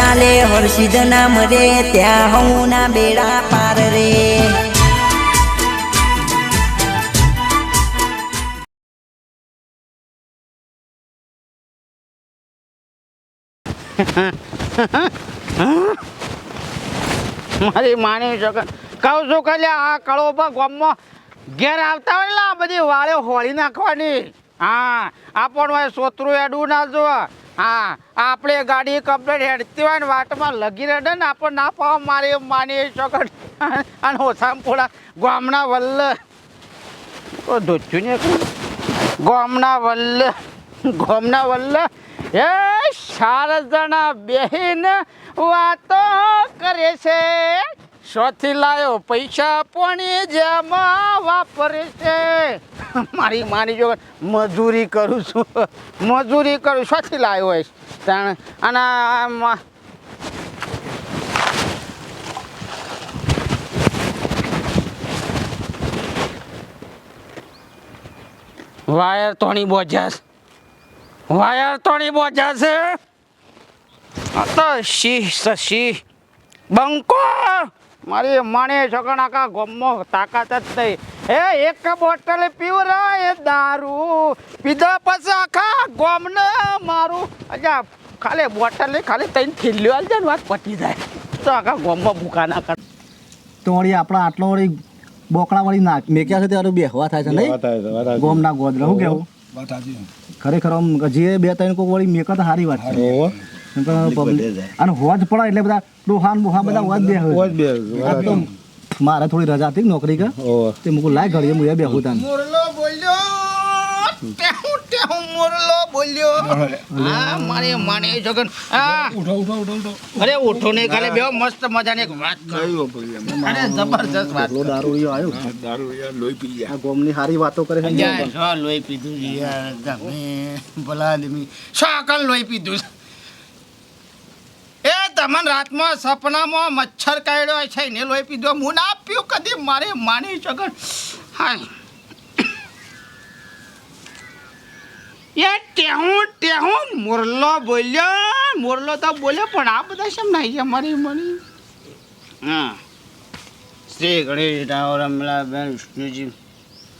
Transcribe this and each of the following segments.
ચાલે, હર્ષિદ નામ રે, ત્યાં હું ના બેડા પાર રે. મારી માની શકે કહું છું આ કળો પર ગામમાં ઘેર આવતા હોય બધી વાળે હોળી નાખવાની. હા, આપણ હોય સોતરું એડું ના જો હા, આપણે ગાડી કમ્પ્લેટ હેડતી હોય ને વાટમાં લગી રહે ને, આપણને ના પાવ મારી માની શકે અને ઓછામાં થોડા ગામના વલ્લ. ઓ ધોચ્યું ને ગામના વલ્લ ગામના વલ્લ. એ સારા જણા બેહીન વાતો કરે છે. શોથી લાયો પૈસા પોણી જેમાં વાપરે છે મારી માની જો મજૂરી કરું છું. મજૂરી કરું, શોથી લાયો હોય. તાણ અને વાયર તોણી બોજાસ. વાયર તોણી બોજાસ. તો શી શી. બંકો! મારી માણે છોકરા આખા ગમો તાકાત જ નહીં. હે એક બોટલ પીવરા એ દારૂ. પીધા પછી આખા ગોમને મારું. અજા ખાલી બોટલ નહીં ખાલી તઈને થેલ્યો આલ જાય ને વાત પટી જાય. તો આખા ગોમમાં ભૂકા ના કર. તો વળી આપણા આટલો વળી બોકડા વળી નાખ મેક્યા છે ત્યારે બેહવા થાય છે નહીં? ગોમ ના ગોદરા શું કેવું? ખરેખર આમ જે બે ત્રણ કોક વળી મેકા તો સારી વાત છે. અને હોજ પડે એટલે બધા ડોહાન બોહા બધા હોજ બે તો મારે થોડી રજા હતી નોકરી કે તે મુકું લાય ઘડીએ હું એ બેહું તાન. મોરલો બોલ્યો ટેહું ટેહું મોરલો બોલ્યો. આ મારે માને જગન આ. ઉઠો ઉઠો ઉઠો ઉઠો. અરે ઉઠો ને કાલે બે મસ્ત મજાની એક વાત કરું. અરે જબરજસ્ત વાત એટલો દારૂડિયો આવ્યો. દારૂ યાર લોહી પી ગયા. આ ગોમની સારી વાતો કરે છે જો લોહી પીધું યાર તમે ભલા આદમી. શાકલ લોહી પીધું? તમને રાતમાં સપનામાં મચ્છર કાઢ્યો છે, ને લોહી પીધો. હું ના પીવું કદી, મારે માની શકન હાય. એ ટેહું ટેહું, મુરલો બોલ્યો, મોરલો તો બોલ્યો, પણ આ બધા શેમ ના છે મારી મની? હા. શ્રી ગણેશ ઠાકોર રમલાબેન, વિષ્ણુજી,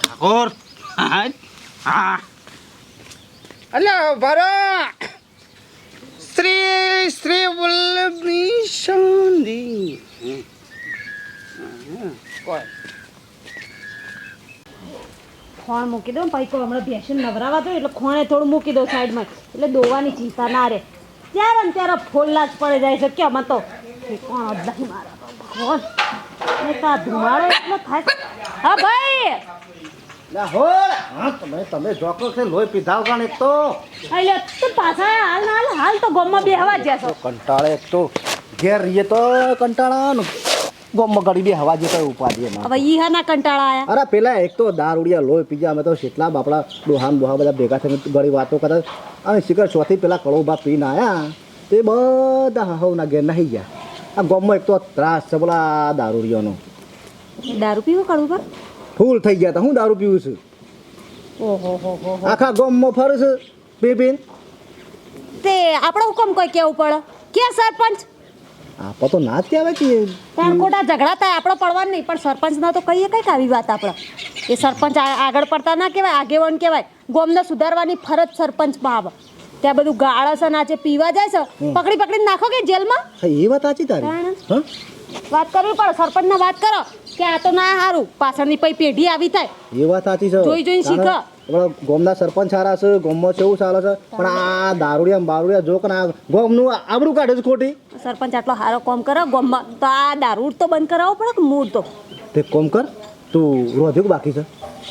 ઠાકોર. હા. હા. અલે ભરા શ્રી શ્રી વલ્લભી કોઈ. ખોણ મૂકી દો પછી કોઈ હમણાં ભેંસું નવરાવા દો એટલે ખોણે થોડું મૂકી દો સાઈડમાં. એટલે દોવાની ચિંતા ના રહે. ત્યારે ને ત્યારે ફોલ્લા જ પડે જાય છે. કે અમે તો કોણ અદાઈ મારા? ભગવાન ધુમાડો એટલો થાય હા ભાઈ! હોળ! હા તમે તમે જોકો છે લોહી પીધા વગર એક તો. એટલે તું પાછા હાલ ના હાલ હાલ તો ગમમાં બેહવા જ જશો. કંટાળે એક તો ઘેર રહીએ તો કંટાળા ગોમમાં ગળી બે હવા જતો ઉપાધિ એમાં. હવે ઈ હા કંટાળા આયા? અરે પેલા એક તો દારૂડિયા લોહી પીજા અમે તો કેટલા બાપડા ડોહાન ડોહા બધા ભેગા થઈને ગળી વાતો કરતા અને શિખર ચોથી પેલા કળોબા પીને આયા તે બધા હવના ઘેર નહીં ગયા. આ ગોમમાં એક તો ત્રાસ છે પેલા દારૂડિયાનો. દારૂ પીવો પર ફૂલ થઈ ગયા તા હું દારૂ પીવું છું? આખા ગોમમાં ફરું છું પી પીને. તે આપણો હુકમ કોઈ કેવું પડે? કે સરપંચ? આપો તો ના જ કહેવાય કે પણ ખોટા ઝઘડા થાય આપણો પડવાનું નહીં. પણ સરપંચના તો કહીએ કંઈક આવી વાત આપણે. એ સરપંચ આગળ પડતા ના કહેવાય આગેવાન કહેવાય. ગોમને સુધારવાની ફરજ સરપંચમાં આવે. ત્યાં બધું ગાળા છે નાચે પીવા જાય છે પકડી પકડીને નાખો કે જેલમાં? એ વાત સાચી તારી. વાત કરવી પડે સરપંચને વાત કરો. કે આ તો ના સારું પાછળની પૈ પેઢી આવી થાય. એ વાત સાચી છે. જોઈ જોઈને શીખો. આપણા ગોમના સરપંચ સારા છે ગોમમાં કેવું ચાલે છે? પણ આ દારૂડિયા ને બારૂડિયા જો કે આ ગોમનું આબરું કાઢે છે ખોટી. સરપંચ આટલો સારો કોમ કરો ગોમમાં. તો આ દારૂડ તો બંધ કરાવવો પડે કે મૂળ તો? તે કોમ કર તું રોધ્યું બાકી છે?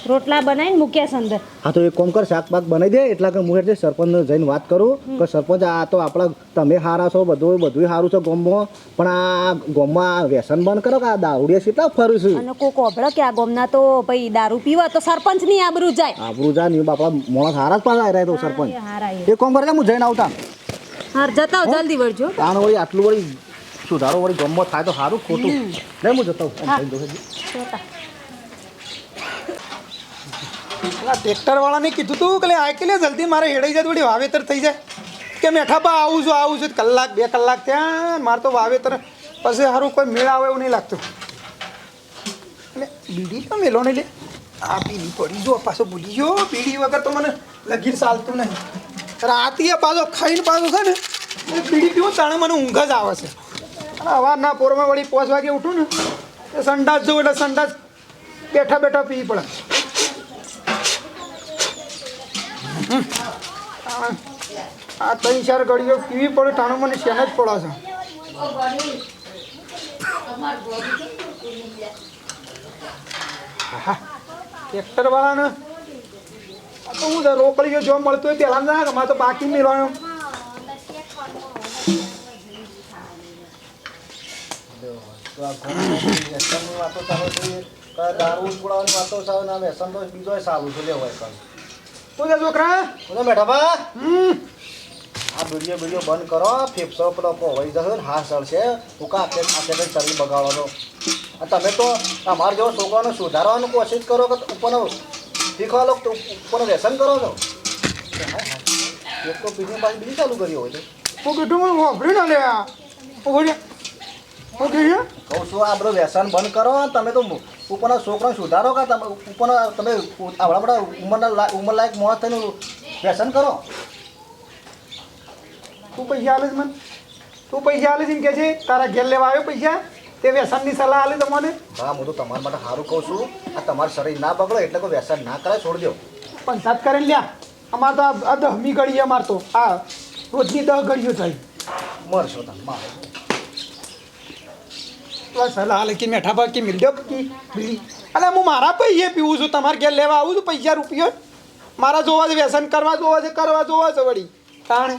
રોટલા બનાવીને મૂક્યા છે અંદર. હા તો એક કોમ કર શાક પાક બનાવી દે એટલા કે હું એટલે સરપંચને જઈને વાત કરું કે સરપંચ આ તો આપણા તમે સારા છો બધું બધું સારું છે ગોમમાં પણ આ ગોમમાં વ્યસન બંધ કરો કે આ દારૂડિયા કેટલા ફરું છું. અને કોક ઓભળો કે આ ગોમના તો ભાઈ દારૂ પીવા તો સરપંચની આબરૂ જાય. આબરૂ જા ને બાપા મોણસ સારા જ પાછા રહ્યા તો સરપંચ. એ એક કોમ કરે હું જઈને આવતા. હાર જતા જલ્દી વળજો. તાણ વળી આટલું વળી સુધારો વળી ગમત થાય તો સારું ખોટું. લે હું જતો હોઉં. આમ જઈને જોજે. જોતા પેલા ટ્રેક્ટર વાળાને કીધું તું કે આ કે જલ્દી મારે હેડાઈ જાય થોડી વાવેતર થઈ જાય? કે મેઠાપા આવું છું આવું છું. કલાક, બે કલાક ત્યાં મારે તો વાવેતર પછી સારું કોઈ મેળ આવે એવું નહીં લાગતું. એટલે બીડી તો મેલો નહીં લે? આ બીડી પડી જો, પાછો ભૂલી ગયો. બીડી વગર તો મને લગીર ચાલતું નહીં. રાતીએ પાછો ખાઈને પાછો છે ને, એ બીડી પીવું તાણે મને ઊંઘ જ આવે છે. અવારના પોરમાં વળી પાંચ વાગે ઉઠું ને, એ સંડાસ જોઉં એટલે સંડાસ બેઠા બેઠા પીવી પડે હમ. આ- ત્રણ ચાર ઘડીઓ પીવી પડે, તાણે મને શેન જ પડે છે હા ટ્રેક્ટર વાળાને આ તો હું રોકડીઓ જો મળતું હોય પહેલાં ના મારે તો બાકી મેળવાનો. દારૂ પુડાવાની વાતો ચાલે, ને વેસન તો બીજો સારું છે, લેવાય કાલ શું છે છોકરા. બોલો મેઠાભા. હમ. આ વીડિયો વીડિયો બંધ કરો. ફેફસો પેલો કોવાઈ જશે ને હા સળશે ઉકા આખે આખે કઈ શરીર તમે તો અમારા જેવો છોકરાને સુધારવાની કોશિશ કરો કે ઉપરનો શીખવા લો તો ઉપરનું વ્યસન કરો છો? એક તો પીધી પાછી બીજી ચાલુ કરી હોય છે. હું કીધું વાપરી ના લે આ હું હું કહું છું આ બધું વ્યસન બંધ કરો. તમે તો ઉપરના છોકરાને સુધારો કે તમે? ઉપરના તમે આવડા બધા ઉંમરના ઉંમર લાયક મોત થઈને વ્યસન કરો? તું પૈસા આલે મને? તું પૈસા આલે એમ કે છે તારા ઘેર લેવા આવ્યો પૈસા? તે વ્યસનની સલાહ આલે તમને? હા હું તો તમારા માટે સારું કહું છું. આ તમારું શરીર ના બગડો એટલે કોઈ વ્યસન ના કરે છોડી દો. સાત કરીને લ્યા. અમારે તો આ- દહમી ઘડી અમાર તો. આ રોજની દહ ઘડીઓ થઈ મરશો તમે મારો. તો સલાહ કે મેઠા ભાગ મિલડો કે અને હું મારા પૈસે પીવું છું, તમારે ઘેર લેવા આવું છું, પૈસા, રૂપિયો? મારા જોવા છે, વ્યસન કરવા જોવા છે, કરવા જોવા છે, વળી. તાણે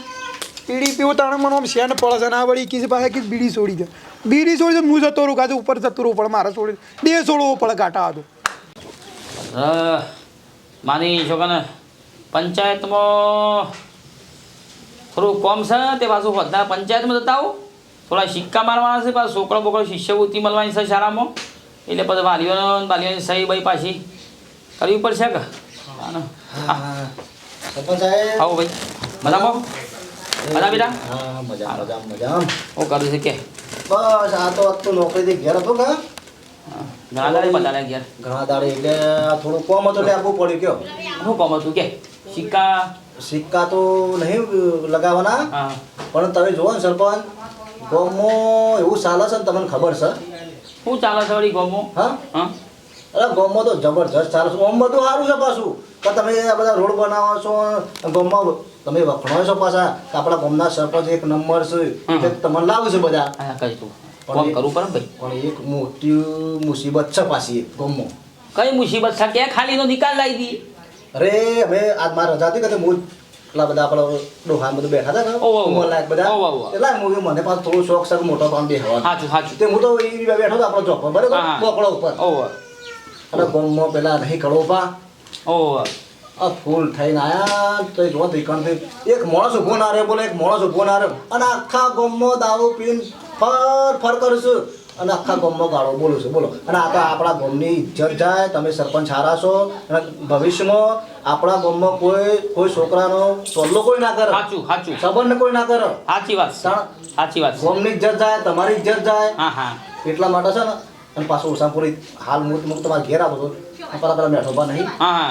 બીડી પીવું, તાણે મને આમ શેન પડે છે ના, વળી કીધી પાસે કીધું બીડી છોડી દે. બીડી છોડી દે, હું જતો રહું કાજુ ઉપર જતું રહું પડે મારે છોડી દે છોડવો પડે ઘાટા હતું માની છોકરાને, પંચાયતમાં થોડું કોમ છે તે પાછું પંચાયતમાં જતા આવું. થોડા સિક્કા મારવાના છે પાછું છોકરો બોકરો શિષ્યવૃત્તિ મળવાની છે શાળામાં. એટલે પછી વાલીઓનો વાલીઓની સહી ભાઈ પાછી કરવી પડશે કે? આવો ભાઈ. મજામાં? મજા બેટા? હા મજા મજા મજા હું કરું છું કે? બસ આ તો આજ તો નોકરીથી ઘેર હતો કે? ઘણા દાડે બધા લાગ્યા ઘણા દાડે એટલે થોડું કોમ હતું એટલે આપવું પડ્યું કયો? શું કોમ હતું કે? સિક્કા? સિક્કા તો નહીં લગાવવાના. હા. પણ તમે જુઓ ને સરપંચ ગામમાં એવું ચાલે છે ને તમને ખબર છે? શું ચાલે છે વળી ગોમો? હા? હા. અરે ગમો તો જબરજસ્ત ચાલે છે. આમ બધું સારું છે પાછું. કે તમે આ બધા રોડ બનાવો છો ગમમાં તમે વખણો છો પાછા કે આપણા ગમના સરપંચ એક નંબર છે. તમને લાવું છે બધા? તું. કરવું પડે ભાઈ. પણ એક મોટી મુસીબત છે પાછી ગામમાં કઈ મુસીબત છે? કે ખાલીનો નિકાલ લાવી દી અરે હવે આજ મારા રજા હતી કે હું પેલા બધા આપણા ડોહા બધું બેઠા હતા ને ઓવ. બધા. એટલા મૂવી એટલે મને પાછું થોડું શોખ છે મોટો પાન બેહવાનો. સાચું સાચું તે હું તો એ બેઠો હતો આપણો ચોક પર બરાબર. બોકડો ઉપર. અને ગામમાં પેલા નહીં કળો પા ઓવ આ ફૂલ થઈને આયા તો જો થઈ એક માણસ ઊભો ના રહ્યો બોલે એક માણસ ઊભો ના રહ્યો. અને આખા ગામમાં દારૂ પીન ફર ફર કરું છું. અને આખા ગામમાં ગાળો બોલું છું. બોલો. અને આ તો આપણા ગામની ઇજ્જત જાય તમે સરપંચ હારા છો અને ભવિષ્યમાં આપણા ગામમાં કોઈ કોઈ છોકરાનો સોલ્લો કોઈ ના કરે. સાચું સાચું. સંબંધ કોઈ ના કરે. સાચી વાત. સાચી વાત. ગામની ઇજ્જત જાય તમારી ઇજ્જત જાય. હા હા. એટલા માટે છે ને અને પાછું ઓસાપુરી હાલ હું હું તમારે ઘેર આવો છો પેલા પેલા મેઠો બા નહીં. હા.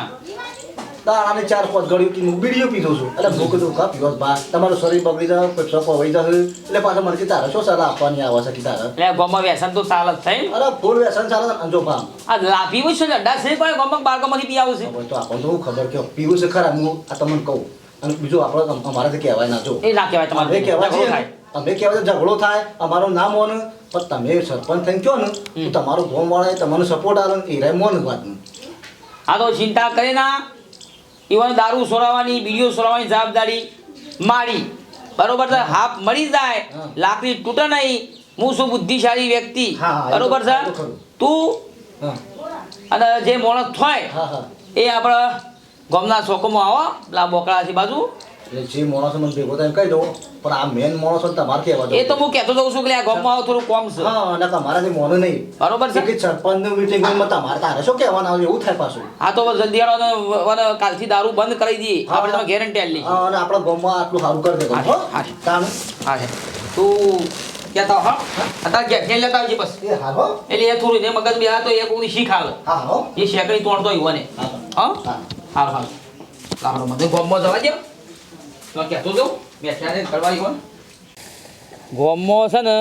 દાડાની ચાર પાંચ ઘડીઓ પી હું બીડીઓ પીધું છું. એટલે ભૂખ તો કા પીવો બા તમારું શરીર બગડી જાય પેપસો પવાઈ જશે એટલે પાછા મને તારે શું સારા આપવાની આવે છે તારે? એટલે ગોમાં વ્યસન તો ચાલ જ થઈ અરે ફૂલ વ્યસન ચાલે છે અંજો પામ આ લાભી છે ને અડ્ડા છે પણ ગોમાં બાળકોમાંથી પી આવું છે. હવે તો આપણને તો હું ખબર કે પીવું છે ખરા હું આ તમને કહું. અને બીજું આપણે અમારાથી કહેવાય ના જો. એ ના કહેવાય તમારે. કહેવાય છે. થાય. અમે કહેવાય છે ઝઘડો થાય અમારું નામ મોન પણ તમે સરપંચ થઈને કહો ને તમારો ગોમ વાળા તમને સપોર્ટ આવે એ રહે મોન વાતનું આ તો ચિંતા કરે ના. ઈવન દારૂ સોરાવાની બીડીઓ સોરાવાની જવાબદારી મારી. બરોબર છે? હાફ મળી જાય લાકડી તૂટે નહીં હું શું બુદ્ધિશાળી વ્યક્તિ? બરોબર છે? તો અને જે મોણસ થાય એ આપણા ગામના ચોકોમાં આવો પેલા બોકડાથી બાજુ. એટલે જે માણસો મને ભેગો થઈને કહી દઉં. પણ આ મેન માણસો તમારે કહેવા એ તો હું કહેતો જઉં છું કે લે આ ગામમાં આવો થોડું કોમ છે. હા અને તમારાથી મોનો નહીં. બરોબર છે. કે સરપંચની મીટિંગમાં તમારે તારે શું કહેવાના? આવે એવું થાય પાછું. આ તો કાલથી દારૂ બંધ કરી દઈએ. હા. આપણે તમે ગેરંટી આલી હા અને આપણા ગામમાં આટલું સારું કરી દે હા, હો. હા. હા તું કહેતા હો. અત્યારે ઘેર ઘેર લેતા આવજે બસ. એ હા હો. એટલે એ થોડું ને મગજ બી હા તો એક ઉની શીખ આવે. હા હો. એ શેકડી તોડતો ને હા હા. હા. હાલ લાવડો મને ગોમમાં જવા દે તો કહેતો જાઉં બેઠા ને કરવા ગોમમાં છે ને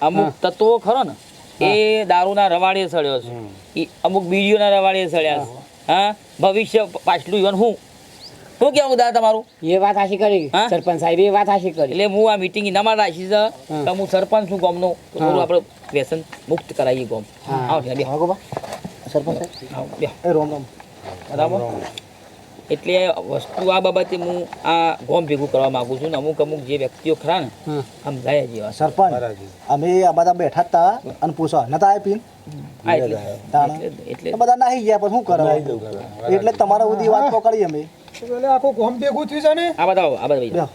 અમુક તત્વો ખરો ને એ દારૂના રવાડે સડ્યો છે. ઈ અમુક બીડીઓના રવાડે સડ્યા છે. હા. ભવિષ્ય પાછલું યુવાન હું? શું કેવું દાદા તમારું? એ વાત હાશી કરી. હા? સરપંચ સાહેબ એ વાત આશી કરી. એટલે હું આ મિટિંગ એના માટે રાખી છે. કે હું સરપંચ છું ગામનો. તો થોડું આપણે વ્યસન મુક્ત કરાવીએ ગામ. આવો ગોપા સરપંચ સાહેબ. આવો, બેહો. રોમ રોમ. બરાબર? એટલે વસ્તુ આ બાબતે હું આ ગોમ ભેગું કરવા માંગુ છું ને અમુક અમુક જે વ્યક્તિઓ ખરા ને આમ સમજાય જેવા સરપંચ અમે આ બધા બેઠા હતા તા અને પૂછવા નતા આવી પીન એટલે બધા નાહી ગયા પણ શું કરવા? એટલે તમારા સુધી વાત પકડી અમે. એટલે આખું ગોમ ભેગું થયું છે ને? આ બધા આ બધા લ્યો.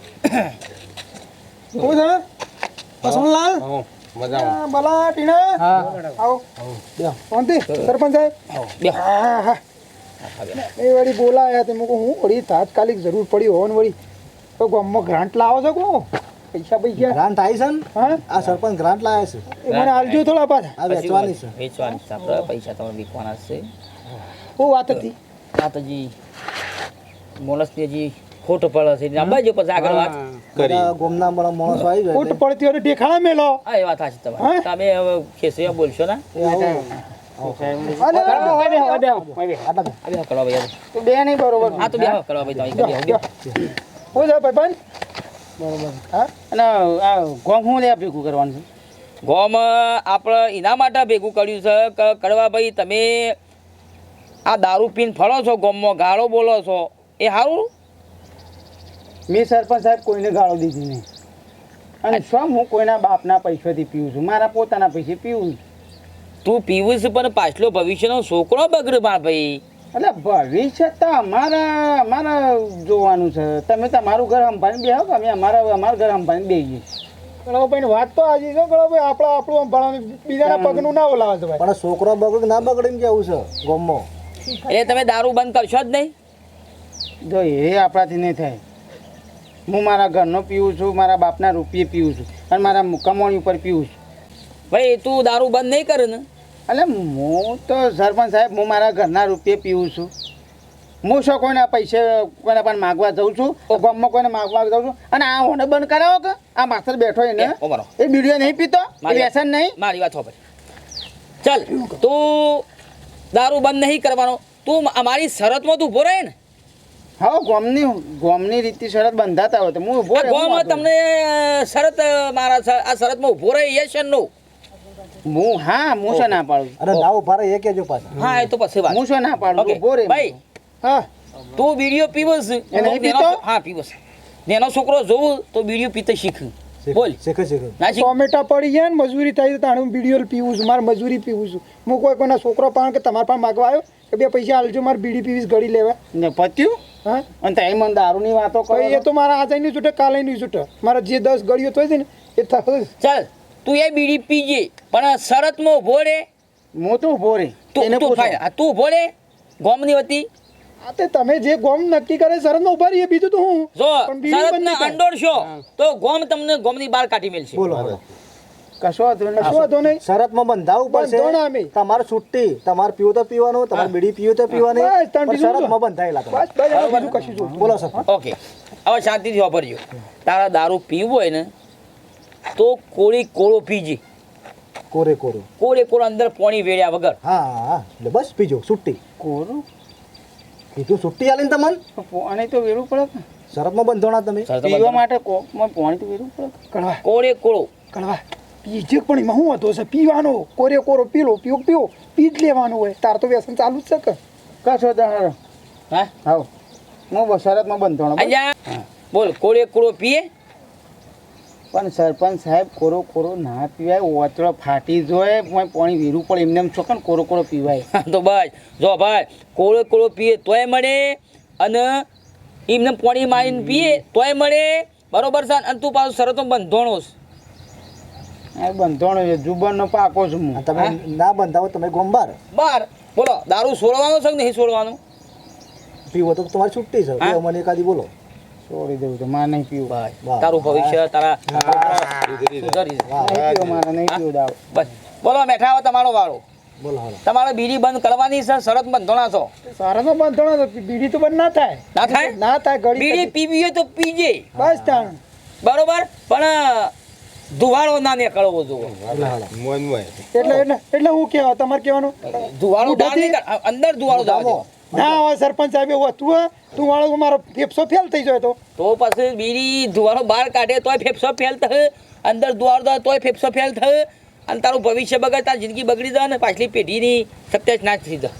શું છે પસંદલાલ? ભલા ટીના આવો. સરપંચ સાહેબ. બે હા હા. એ વળી બોલાયા તે મૂકો હું વળી તાત્કાલિક જરૂર પડી હોવન વળી. તો ગામમાં ગ્રાન્ટ લાવો છો કો પૈસા પૈસા. ગ્રાન્ટ આવી છે ને? હા? આ સરપંચ ગ્રાન્ટ લાવે છે. એ મને આલજો થોડા પાછા. આ વેચવાની છે. વેચવાની છે આપણે. પૈસા તમારે વિકવાના છે. ઓ વાત હતી? આ તો હજી ખોટ પડે છે. અંબાજી પછી આગળ વાત કરી. ગોમના બધા માણસો આવી ગયા ખોટ પડતી હોય ઠેખાણા મેલો. આ એ વાત છે તમારી? તમે હવે ખેસરીયા બોલશો ને? ગોમ ભેગું કરવાનું છે ગોમ આપણે એના માટે ભેગું કર્યું છે કે કડવાભાઈ તમે આ દારૂ પીને ફરો છો ગોમમાં ગાળો બોલો છો એ સારું મેં સરપંચ સાહેબ કોઈને ગાળો દીધી નહીં અને શું હું કોઈના બાપના પૈસાથી પીવું છું મારા પોતાના પૈસે પીવું છું તું પીવું છે પણ પાછલો ભવિષ્યનો છોકરો બગડ બા ભાઈ. એટલે ભવિષ્ય તો અમારા અમારા જોવાનું છે. તમે તમારું ઘર સંભાળીને બે આવો અમે અમારા અમારા ઘર સંભાળીને બેહીએ. ગણોભાઈ વાત તો આજે છે ગણોભાઈ આપણે આપણું સંભાળવાનું બીજાના પગનું ના ઓલાવે છે પણ છોકરો બગડ ના બગડે એમ કેવું છે ગોમમાં? એટલે તમે દારૂ બંધ કરશો જ નહીં? જો એ આપણાથી નહીં થાય. હું મારા ઘરનો પીવું છું મારા બાપના રૂપિયે પીવું છું અને મારા કમાણી ઉપર પીવું છું. ભાઈ તું દારૂ બંધ નહીં કરે ને. એટલે હું તો સરપંચ સાહેબ હું મારા ઘરના રૂપિયે પીવું છું. હું શું કોઈના પૈસે કોઈને પણ માગવા જાઉં છું? ગામમાં કોઈને માગવા જાઉં છું? અને આ હોને બંધ કરાવો કે? આ માસ્તર બેઠો એને એ, બીડીઓ નહીં પીતો? વ્યસન નહીં? મારી વાત સાંભળ ચાલ તું દારૂ બંધ નહીં કરવાનો. તું અમારી શરતમાં તું ઊભો રહે ને. હા ગોમની ગોમની રીતિ શરત બંધાતા હોય તો હું ઊભો ગોમાં તમને શરત મારા આ શરતમાં ઊભો રહે યસ નહીં. હું હા હું શું ના પાડું. અરે ના ઊભા એ કેજો પાછા. હા એ તો પછી વાત. હું શું ના પાડું ઓકે ભાઈ હા. તું બીડીઓ પીવસ. એ પીતો? હા પીવસ. નેનો છોકરો જોવું તો બીડીઓ પીતે શીખ. બોલ. શીખે શીખે. ના ટોમેટા પડી જાય ને મજૂરી થાય તો હું બીડીઓ પીવું છું મારે મજૂરી પીવું છું. હું કોઈ કોઈના છોકરો પણ કે તમારા પણ માગવા આવ્યો કે બે પૈસા આલજો મારે બીડી પીવીસ ગળી લેવા. ને પત્યું? હા? અને ત્યાં મને દારૂની વાતો કરો એ તો મારા આજે નહીં છૂટે કાલે નહીં છૂટે. મારા જે દસ ગળીઓ થઈ છે ને એ થશે ચાલ. તું એ બીડી પીજે પણ શરતમાં ઊભો રે. હું તો તું તું. તું ઊભો રે ગોમની વતી? આ તે તમે જે ગોમ નક્કી કરે શરતમાં ઊભા રહીએ બીજું તો હું? જો શરત ને. અંડોળશો તો ગોમ તમને ગોમની બહાર કાઢી મેલશે. બોલો કશો વાંધો નહીં. કશો વાંધો નહીં. શરતમાં બંધાવવું બંધો ના અમે. પડશે તમારે છૂટી તમારે પીવો તો પીવાનું તમારે બીડી પીવો તો પીવાની બસ, તાણ પણ બીજું શું? શરતમાં બંધાયેલા. બસ બસ બીજું કશું બોલો સર. ઓકે. હવે શાંતિથી વાપરજો. તારા દારૂ પીવું હોય ને તો કોળી કોળો પીજે. કોરે કોરે કોળે કોળો અંદર પાણી વેળ્યા વગર. હા હા એટલે બસ પીજો સુટ્ટી. કોરું કીધું સુટ્ટી આલીને તમને? પાણી તો વેરું પડે ને. શરતમાં બંધોણા તમે? પીવા માટે કોકમાં પાણી તો વેરું પડે કડવા. કોળે કોળો. કડવા. પીજે પણ એમાં શું હતો છે? પીવાનો. કોરે કોરો પીલો પીવો પીવો. પી જ લેવાનું હોય. તાર તો વ્યસન ચાલુ જ છે કે? કશો દાડો. હા? હા હું શરતમાં બંધોણો. બોલ કોળે કોળો પીએ? પણ સરપંચ સાહેબ કોરો કોરો ના પીવાય ઓતળો ફાટી જોય પણ પાણી વીરું પડે એમને એમ છોકન કોરો કોરો પીવાય. તો બસ જો ભાઈ કોરો કોળો પીએ તોય મળે અને એમને પાણી મારીને પીએ તોય મળે. બરોબર છે? અને તું પાછું શરતો બંધોણો બંધોણો છે જુબાનનો પાકો છું હું. તમે ના બંધાવો તમે ગોંબાર. બાર. બોલો દારૂ છોડવાનો છે કે નહીં છોડવાનું પીવો તો તમારી છુટ્ટી છે? મને એકાદી બોલો. છોડી દેવું તો માં નહીં પીવું. તારું ભવિષ્ય તારા સુધરી મારે નહીં પીવું બસ. બોલો બેઠા હો તમારો વાળો. તમારે બીડી બંધ કરવાની છે શરત બંધોણા છો? શરતો બંધોણા તો બીડી તો બંધ ના થાય. ના થાય? ના થાય ગળી બીડી પીવી હોય તો પીજે. બસ તાણ. બરોબર? પણ ધુવાળો ના નીકળવો જોવો એટલે એટલે એટલે હું કેવા તમારે કહેવાનું? ધુવાળો અંદર ધુવાળો જવા. દેવો. ના સરપંચ સાહેબ એવું હતું તું વાળો મારો ફેફસો ફેલ થઈ જાય તો તો પછી બીડી ધુવાળો બહાર કાઢે તોય ફેફસો ફેલ થાય અંદર દુવાર થાય તોય ફેફસો ફેલ થાય અને તારું ભવિષ્ય બગડ તારી જિંદગી બગડી જાય ને પાછલી પેઢીની સત્યાશ નાશ થઈ જાય.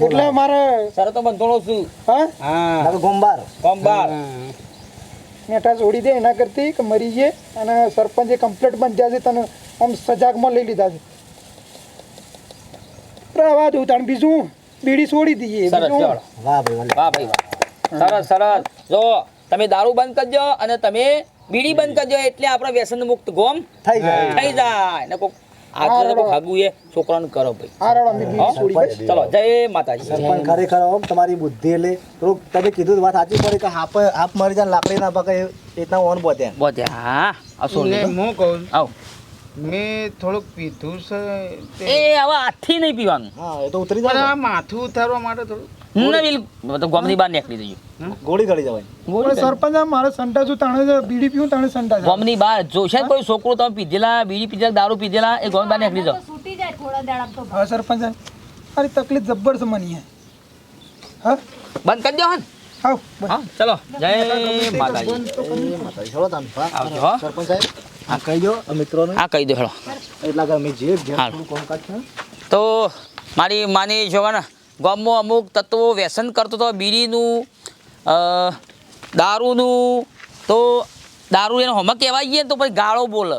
એટલે મારે શરતો બંધોણો છું. હા? હા. ગોંબાર. તો ગોમબાર કોમ મેઠા છોડી દે એના કરતી કે મરી જઈએ અને સરપંચે કમ્પ્લેટ બંધ છે તને આમ સજાગમાં લઈ લીધા છે. પ્રવાદ ઉતાણ બીજું બીડી છોડી દઈએ સરસ વાહ ભાઈ વાહ. ભાઈ વાહ. સરસ સરસ. જો તમે દારૂ બંધ કરજો અને તમે બીડી બંધ કરજો એટલે આપણો વ્યસન મુક્ત ગોમ થઈ જાય. થઈ જાય. ને કોક આગળ કોક હગું એ છોકરાને કરો ભાઈ. આ રડો અમે બીડી હો? છોડી ભાઈ ચલો જય માતાજી. પણ ખરેખર તમારી બુદ્ધિ એટલે તમે કીધું વાત સાચી પડી કે હાપ હાપ મારી જાય લાકડી ના પગે એ ઓન બોત્યા બોતે હા. અસોલ હું કહું. આવ. મેં થોડુંક પીધું છે એ હવે આથી નહીં પીવાનું. હા એ તો ઉતરી જાય આ માથું ઉતારવા માટે થોડું નવીલ તો ગોમની બહાર નીકળી જજો ગોળી ગળી જવાય. સરપંચ મારે સંટા છું તાણે બીડી પીવું તાણે સંટા ગોમની બહાર જોશે કોઈ છોકરો તમે પીધેલા બીડી પીધેલા દારૂ પીધેલા એ ગોમ બહાર નીકળી જાઓ. છૂટી જાય થોડા દાડા તો. હવે સરપંચ તકલીફ જબ્બર છે મને હા? બંધ કરી દો હન હા ચલો. જય માતાજી. એ માતાજી ચલો તમે આવજો સરપંચ સાહેબ. આ કહી દો આ મિત્રોને. હા કહી દો હેલો. એટલા કે અમે જે કામકાજ છે તો મારી માની જોવાને ગામમાં અમુક તત્વો વ્યસન કરતો હતો બીડીનું દારૂનું તો દારૂ એને હોમક કહેવાય ગયે ને તો પછી ગાળો બોલે.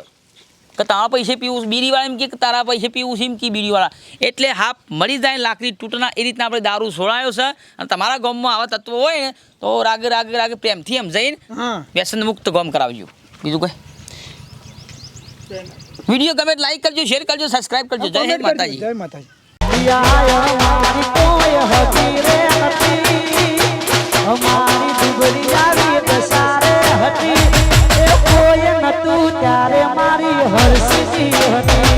કે તારા પૈસે પીવું બીડીવાળા એમ કે તારા પૈસે પીવું છે એમ કે બીડીવાળા. એટલે હાફ મરી જાય લાકડી તૂટના એ રીતના આપણે દારૂ છોડાયો છે. અને તમારા ગામમાં આવા તત્વો હોય ને તો રાગે રાગે રાગે પ્રેમથી એમ જઈને વ્યસન મુક્ત ગામ કરાવજો. બીજું કઈ? વીડિયો ગમે લાઈક કરજો શેર કરજો સબસ્ક્રાઇબ કરજો જય હિન્દ comment કરજો. માતાજી જય માતાજી અમારી દુબળી આવી દસારે હતી એ કોઈ નતું ત્યારે મારી હરસી હતી